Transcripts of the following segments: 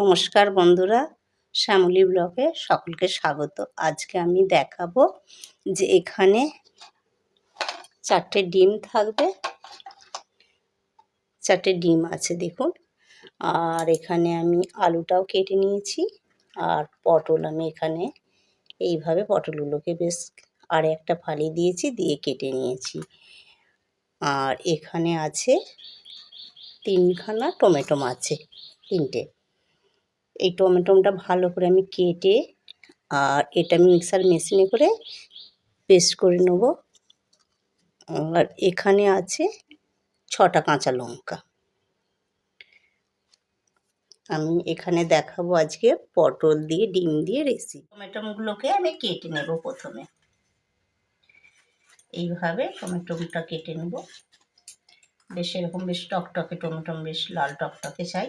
নমস্কার বন্ধুরা, শ্যামলী ব্লকে সকলকে স্বাগত। আজকে আমি দেখাবো যে এখানে চারটে ডিম থাকবে। চারটে ডিম আছে, দেখুন। আর এখানে আমি আলুটাও কেটে নিয়েছি, আর পটল আমি এখানে এইভাবে পটলগুলোকে বেশ আর একটা ফালি দিয়েছি, দিয়ে কেটে নিয়েছি। আর এখানে আছে তিনখানা টমেটো আছে তিনটে। এই টমেটোটা ভালো করে আমি কেটে আর এটা আমি মিক্সার মেশিনে করে পেস্ট করে নেব। আর এখানে আছে ছটা কাঁচা লঙ্কা। আমি এখানে দেখাবো আজকে পটল দিয়ে, ডিম দিয়ে রেসিপি টমেটোগুলোকে আমি কেটে নেব প্রথমে। এইভাবে টমেটোটা কেটে নেব। বেশ এরকম বেশ টকটকে টমেটো, বেশ লাল টকটকে চাই।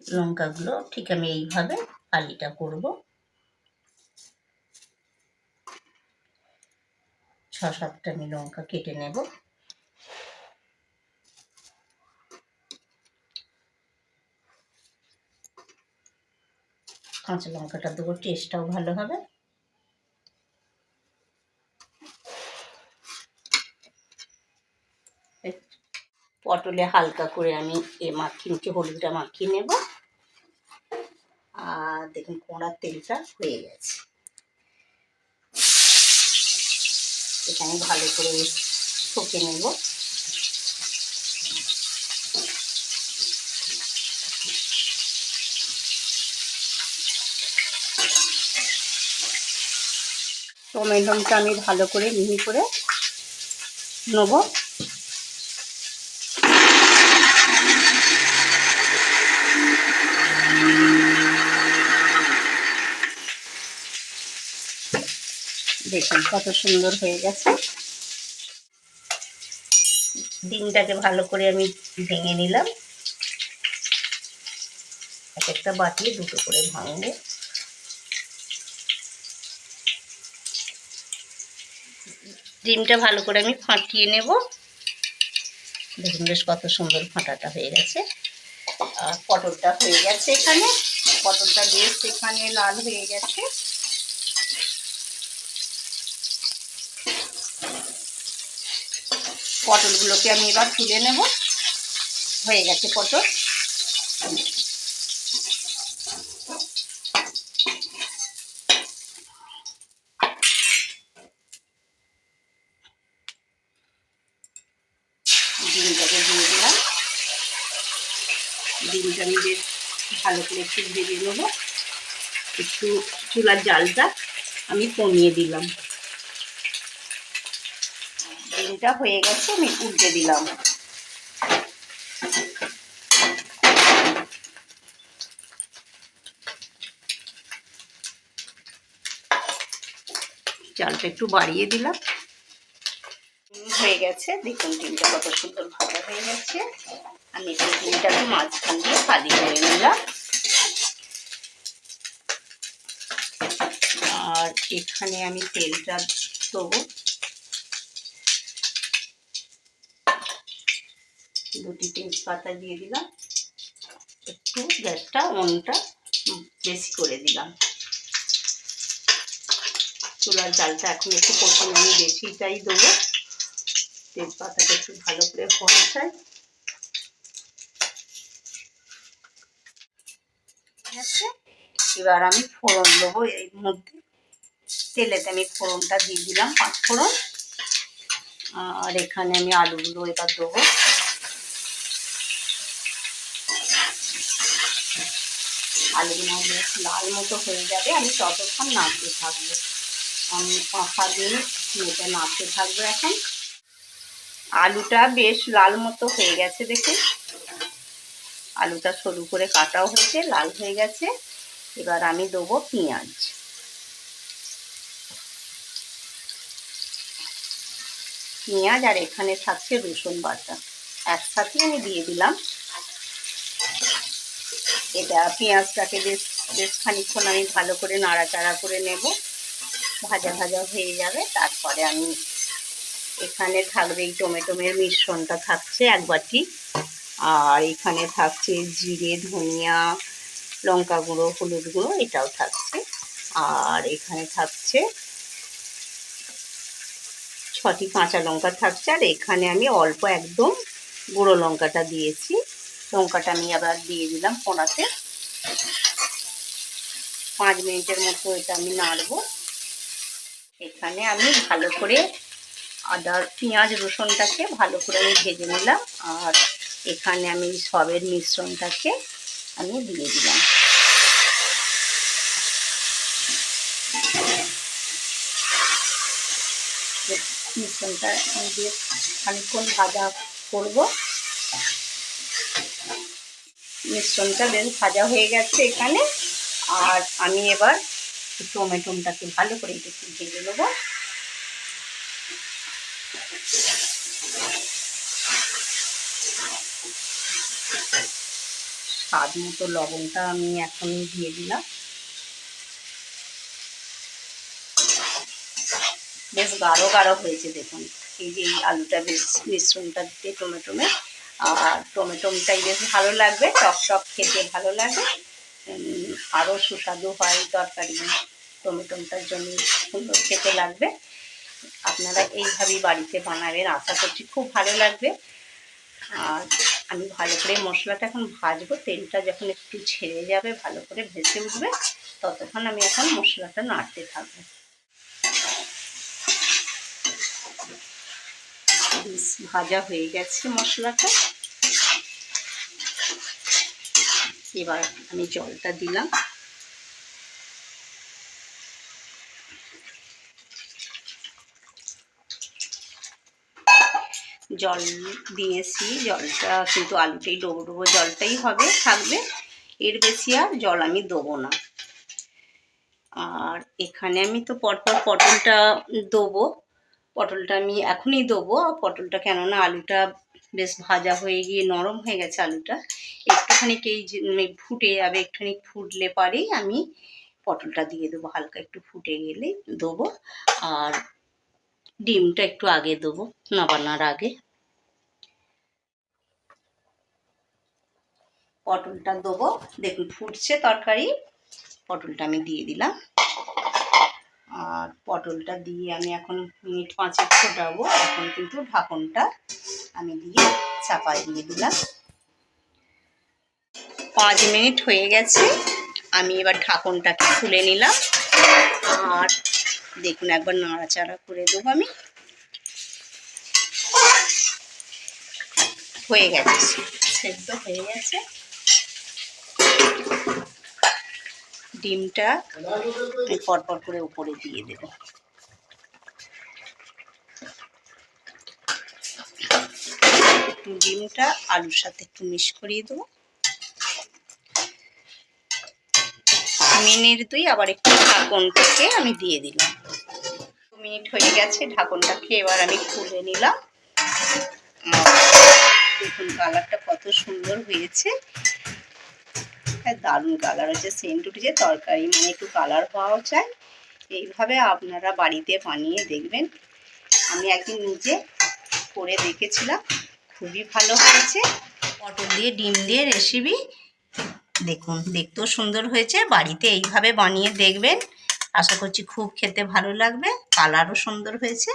লঙ্কাগুলো ঠিক আমি এইভাবে আলিটা করব। ছ সাতটা আমি লঙ্কা কেটে নেব। কাঁচা লঙ্কাটা দেবো, টেস্টটাও ভালো হবে। পটলে হালকা করে আমি এ মাখিয়ে, নিচে হলুদটা মাখিয়ে নেব। আর দেখুন কোঁড়ার তেলটা হয়ে গেছে। এখানে ভালো করে ঠকে নেব। টমেটোটা আমি ভালো করে মিহি করে নেব। দেখুন কত সুন্দর হয়ে গেছে। ডিমটাকে ভালো করে আমি ভেঙে নিলাম। এক একটা বাটি দুটো করে ভাঙবো। ডিমটা ভালো করে আমি ফাটিয়ে নেব। দেখুন বেশ কত সুন্দর ফাটাটা হয়ে গেছে। পটলটা হয়ে গেছে এখানে। পটলটা বেশ এখানে লাল হয়ে গেছে। পটলগুলোকে আমি এবার তুলে নেব। হয়ে গেছে পটল ডিমটাকে দিয়ে দিলাম ডিমটা আমি বেশ ভালো করে একটু ভেজে নেব। একটু চুলার জালটা আমি কমিয়ে দিলাম। ডিমটা হয়ে গেছে, আমি উল্টে দিলাম। চালটা একটু বাড়িয়ে দিলাম। হয়ে গেছে, দেখুন ডিমটা কত সুন্দর ভালো হয়ে গেছে। আমি ডিমটাকে মাঝখান দিয়ে খালি করে নিলাম আর এখানে আমি তেলটা দেবো। দুটি তেজপাতা দিয়ে দিলাম। একটু গ্যাসটা অনটা বেশি করে দিলাম। চুলার জালটা এখন একটু প্রথমে আমি বেশিটাই দেবো। তেজপাতাটা একটু ভালো করে ফোটাই এবার আমি ফোড়ন দেবো এর মধ্যে। তেলেতে আমি ফোড়নটা দিয়ে দিলাম, পাঁচ ফোড়ন। আর এখানে আমি আলুগুলো এবার দেবো। আলুগুলো বেশ লাল মতো হয়ে যাবে, আমি ততক্ষণ নাড়তে থাকব। আমি পাঁচ মিনিট মেটে নাড়তে থাকব এখন। আলুটা বেশ লাল মতো হয়ে গেছে দেখে আলুটা সরু করে কাটাও হয়েছে, লাল হয়ে গেছে। এবার আমি দেবো পেঁয়াজ। পেঁয়াজ আর এখানে থাকছে রসুন বাটা। একসাথে আমি দিয়ে দিলাম। এটা পেঁয়াজটাকে বেশ বেশ খানিক্ষণ আমি ভালো করে নাড়াচাড়া করে নেব। ভাজা ভাজা হয়ে যাবে। তারপরে আমি এখানে থাকবে এই টমেটোমের মিশ্রণটা থাকছে এক বাটি। আর এখানে থাকছে জিরে, ধনিয়া, লঙ্কা গুঁড়ো, হলুদ গুঁড়ো, এটাও থাকছে। আর এখানে থাকছে ছটি কাঁচা লঙ্কা থাকছে, আর এখানে আমি অল্প একদম গুঁড়ো লঙ্কাটা দিয়েছি। লঙ্কাটা আমি আবার দিয়ে দিলাম পোড়াতে পাঁচ মিনিটের মতো এটা আমি নাড়বো। এখানে আমি ভালো করে আদা, পেঁয়াজ, রসুনটাকে ভালো করে আমি ভেজে নিলাম, আর এখানে আমি সবের মিশ্রণটাকে আমি দিয়ে দিলাম। মিশ্রণটা দিয়ে খানিকক্ষণ ভাজা করব। মিশ্রণটা বেশ ভাজা হয়ে গেছে এখানে। আর আমি এবার টমেটোটাকে ভালো করে একটু ভেজে নেব। স্বাদ মতো লবণটা আমি এখন দিয়ে দিলাম। বেশ গাঢ় গাঢ় হয়েছে দেখুন। এই যে এই আলুটা বেশ মিশ্রণটা দিতে টমেটোমে আর টমেটোমটাই বেশ ভালো লাগবে, টক টক খেতে ভালো লাগে। আরও সুস্বাদু হয় তরকারি। টমেটোমটার জন্য সুন্দর খেতে লাগবে। আপনারা এইভাবেই বাড়িতে বানাবেন, আশা করছি খুব ভালো লাগবে। আর আমি ভালো করে মশলাটা এখন ভাজবো, তেলটা যখন একটু ছেড়ে যাবে, ভালো করে ভেসে উঠবে, ততক্ষণ আমি এখন মশলাটা নাড়তে থাকব। ভাজা হয়ে গেছে মশলাটা। এবার আমি জলটা দিলাম। জল দিয়েছি, জলটা কিন্তু আলুটাই ডোবো ডোবো জলটাই হবে, থাকবে। এর বেশি আর জল আমি দেবো না। আর এখানে আমি তো পরপর পটলটা দেবো। পটলটা আমি এখনই দেবো। পটলটা কেননা আলুটা বেশ ভাজা হয়ে গিয়ে নরম হয়ে গেছে আলুটা। একটুখানি এই যে ফুটে যাবে, একটুখানি ফুটলে পারেই আমি পটলটা দিয়ে দেবো, হালকা একটু ফুটে গেলে দেবো। আর ডিমটা একটু আগে দেবো, নাবানোর আগে। পটলটা দেবো, দেখুন ফুটছে তরকারি, পটলটা আমি দিয়ে দিলাম। আর পটলটা দিয়ে আমি এখন মিনিট পাঁচেক ফোটাবো। এখন কিন্তু ঢাকনটা আমি দিয়ে চাপা দিয়ে দিলাম। পাঁচ মিনিট হয়ে গেছে। আমি এবার ঢাকনটাকে খুলে নিলাম। আর দেখুন একবার নাড়াচাড়া করে দেবো আমি। হয়ে গেছে। সেদ্ধ হয়ে গেছে। ডিমটা পরপর করে উপরে দিয়ে দেবো। একটু ডিমটা আলুর সাথে একটু মিক্স করিয়ে দেবো। মিনিট দুই আবার একটু ঢাকনটাকে আমি দিয়ে দিলাম। দু মিনিট হয়ে গেছে, ঢাকনটাকে এবার আমি খুলে নিলাম। দেখুন, কালারটা কত সুন্দর হয়েছে। হ্যাঁ দারুণ কালার হচ্ছে সেন্ট উঠেছে তরকারি মানে একটু কালার হওয়াও চাই। এইভাবে আপনারা বাড়িতে বানিয়ে দেখবেন। আমি একদিন নিজে করে দেখেছিলাম, খুবই ভালো হয়েছে। পটল দিয়ে, ডিম দিয়ে রেসিপি দেখুন, দেখতেও সুন্দর হয়েছে। বাড়িতে এইভাবে বানিয়ে দেখবেন। আশা করছি খুব খেতে ভালো লাগবে। কালারও সুন্দর হয়েছে।